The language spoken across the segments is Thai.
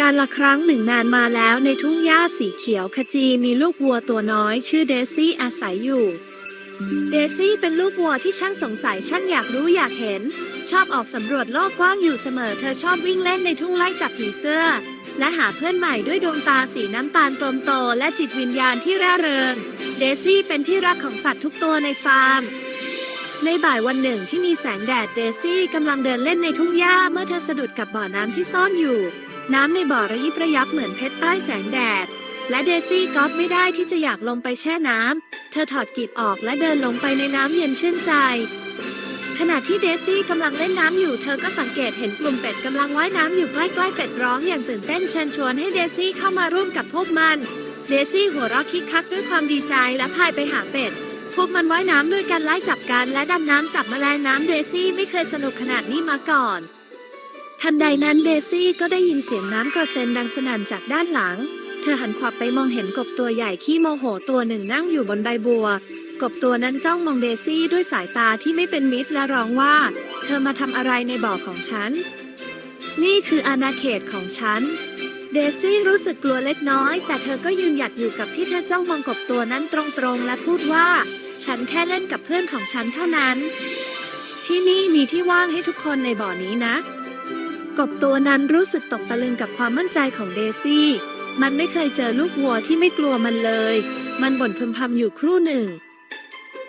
การละครั้งหนึ่งนานมาแล้วในทุ่งหญ้าสีเขียวขจีมีลูกวัวตัวน้อยชื่อเดซี่อาศัยอยู่ เดซี่เป็นลูกวัวที่ช่างสงสัยช่างอยากรู้อยากเห็น ชอบออกสำรวจโลกกว้างอยู่เสมอ เธอชอบวิ่งเล่นในทุ่งไล่จับผีเสื้อ และหาเพื่อนใหม่ด้วยดวงตาสีน้ำตาลกลมโตและจิตวิญญาณที่ร่าเริง เดซี่เป็นที่รักของสัตว์ทุกตัวในฟาร์มในบ่ายวันหนึ่งที่มีแสงแดดเดซี่กำลังเดินเล่นในทุ่งหญ้าเมื่อเธอสะดุดกับบ่อน้ำที่ซ่อนอยู่ น้ำในบ่อระยิบระยับเหมือนเพชรใต้แสงแดด และเดซี่ก็ไม่ได้ที่จะอยากลงไปแช่น้ำ เธอถอดกีบออกและเดินลงไปในน้ำเย็นชื่นใจ ขณะที่เดซี่กำลังเล่นน้ำอยู่ เธอก็สังเกตเห็นกลุ่มเป็ดกำลังว่ายน้ำอยู่ใกล้ๆเป็ดร้องอย่างตื่นเต้นเชิญชวนให้เดซี่เข้ามาร่วมกับพวกมัน เดซี่หัวเราะคิกคักด้วยความดีใจและพายไปหาเป็ดพวกมันว่ายน้ำด้วยกันไล่จับกันและดำน้ำจับแมลงน้ำเดซี่ไม่เคยสนุกขนาดนี้มาก่อน ทันใดนั้นเดซี่ก็ได้ยินเสียงน้ำกระเซ็นดังสนั่นจากด้านหลัง เธอหันขวับไปมองเห็นกบตัวใหญ่ขี้โมโหตัวหนึ่งนั่งอยู่บนใบบัว กบตัวนั้นจ้องมองเดซี่ด้วยสายตาที่ไม่เป็นมิตรและร้องว่า เธอมาทำอะไรในบ่อของฉัน นี่คืออาณาเขตของฉัน เดซี่รู้สึกกลัวเล็กน้อย แต่เธอก็ยืนหยัดอยู่กับที่เธอจ้องมองกบตัวนั้นตรงๆ และพูดว่า ฉันแค่เล่นกับเพื่อนของฉันเท่านั้น ที่นี่มีที่ว่างให้ทุกคนในบ่อนี้นะ กบตัวนั้นรู้สึกตกตะลึงกับความมั่นใจของเดซี่ มันไม่เคยเจอลูกวัวที่ไม่กลัวมันเลย มันบ่นพึมพำอยู่ครู่หนึ่ง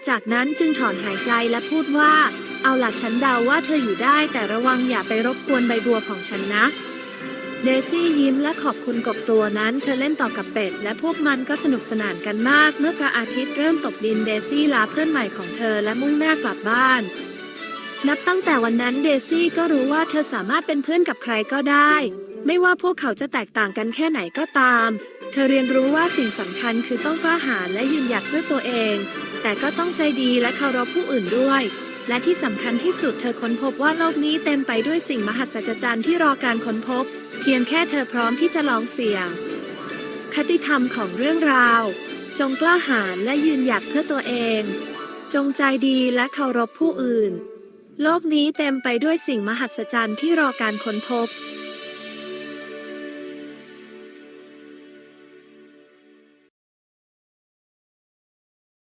จากนั้นจึงถอนหายใจและพูดว่า เอาล่ะฉันเดาว่าเธออยู่ได้แต่ระวังอย่าไปรบกวนใบบัวของฉันนะ เดซี่ยิ้มและขอบคุณกบตัวนั้น เธอเล่นต่อกับเป็ด และพวกมันก็สนุกสนานกันมาก เมื่อพระอาทิตย์เริ่มตกดินเดซี่ลาเพื่อนใหม่ของเธอและมุ่งหน้ากลับบ้าน นับตั้งแต่วันนั้นเดซี่ก็รู้ว่าเธอสามารถเป็นเพื่อนกับใครก็ได้ ไม่ว่าพวกเขาจะแตกต่างกันแค่ไหนก็ตาม เธอเรียนรู้ว่าสิ่งสำคัญคือต้องกล้าหาญและยืนหยัดเพื่อตัวเอง แต่ก็ต้องใจดีและเคารพผู้อื่นด้วย และที่สำคัญที่สุดเธอค้นพบว่าโลกนี้เต็มไปด้วยสิ่งมหัศจรรย์ที่รอการค้นพบ เพียงแค่เธอพร้อมที่จะลองเสี่ยง คติธรรมของเรื่องราว จงกล้าหาญและยืนหยัดเพื่อตัวเอง จงใจดีและเคารพผู้อื่น โลกนี้เต็มไปด้วยสิ่งมหัศจรรย์ที่รอการค้นพบ